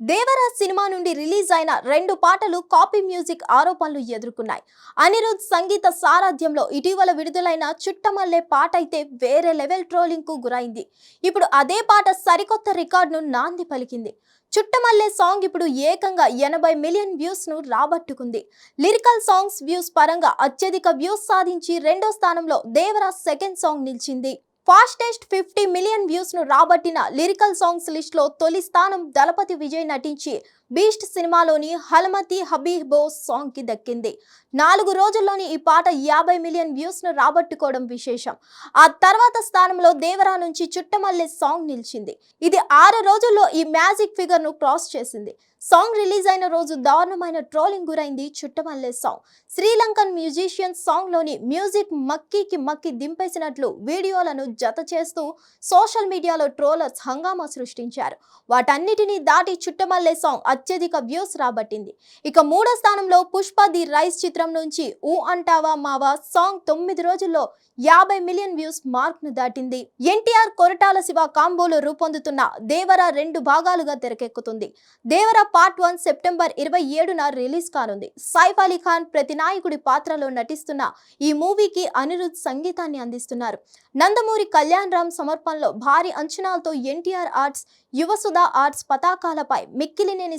Devara cinema నుండి release అయిన రెండు పాటలు కాపీ మ్యూజిక్ ఆరోపణలు ఎదుర్కొన్నాయి. అనిరుద్ సంగీత సారథ్యంలో ఇటీవల విడుదలైన చుట్టమల్లే పాట అయితే వేరే లెవెల్ ట్రోలింగ్కు గురైంది. ఇప్పుడు అదే పాట సరికొత్త రికార్డును నాంది పలికింది. చుట్టమల్లే సాంగ్ ఇప్పుడు ఏకంగా ఎనభై మిలియన్ వ్యూస్ను రాబట్టుకుంది. లిరికల్ సాంగ్స్ వ్యూస్ పరంగా అత్యధిక వ్యూస్ సాధించి రెండో స్థానంలో దేవరా సెకండ్ సాంగ్ నిలిచింది. ఫాస్టెస్ట్ ఫిఫ్టీ మిలియన్ వ్యూస్ను రాబట్టిన లిరికల్ సాంగ్స్ లిస్ట్లో తొలి స్థానం దళపతి విజయ్ నటించి బీస్ట్ సినిమాలోని హల్మతి హబీబో సాంగ్కి దక్కింది. నాలుగు రోజుల్లోని ఈ పాట యాభై మిలియన్ వ్యూస్ను రాబట్టుకోవడం విశేషం. ఆ తర్వాత స్థానంలో దేవరా నుంచి చుట్టమల్లె సాంగ్ నిలిచింది. ఇది ఆరు రోజుల్లో ఈ మ్యాజిక్ ఫిగర్ను క్రాస్ చేసింది. సాంగ్ రిలీజ్ అయిన రోజు దారుణమైన ట్రోలింగ్ గురైంది చుట్టమల్లె సాంగ్ శ్రీలంకన్ మ్యూజిషియన్ సాంగ్లోని మ్యూజిక్ మక్కీకి మక్కి దింపేసినట్లు వీడియోలను జత చేస్తూ సోషల్ మీడియాలో ట్రోలర్స్ హంగామా సృష్టించారు. వాటన్నిటినీ దాటి చుట్టమల్లె సాంగ్ అత్యధిక వ్యూస్ రాబట్టింది. ఇక మూడో స్థానంలో పుష్ప ది రైస్ చిత్రం నుంచి ఊ అంటావా మావా సాంగ్ తొమ్మిది రోజుల్లో యాభై మిలియన్ వ్యూస్ మార్క్ను దాటింది. ఎన్టీఆర్ కొరటాల శివ కాంబోలో రూపొందుతున్న దేవర రెండు భాగాలుగా తెరకెక్కుతుంది. దేవర పార్ట్ వన్ సెప్టెంబర్ ఇరవై ఏడున రిలీజ్ కానుంది. సైఫ్ అలీ ఖాన్ ప్రతినాయకుడి పాత్రలో నటిస్తున్న ఈ మూవీకి అనిరుద్ సంగీతాన్ని అందిస్తున్నారు. నందమూరి కళ్యాణ్ రామ్ సమర్పణలో భారీ అంచనాలతో ఎన్టీఆర్ ఆర్ట్స్ యువసుధ ఆర్ట్స్ పతాకాలపై మిక్కిలినేని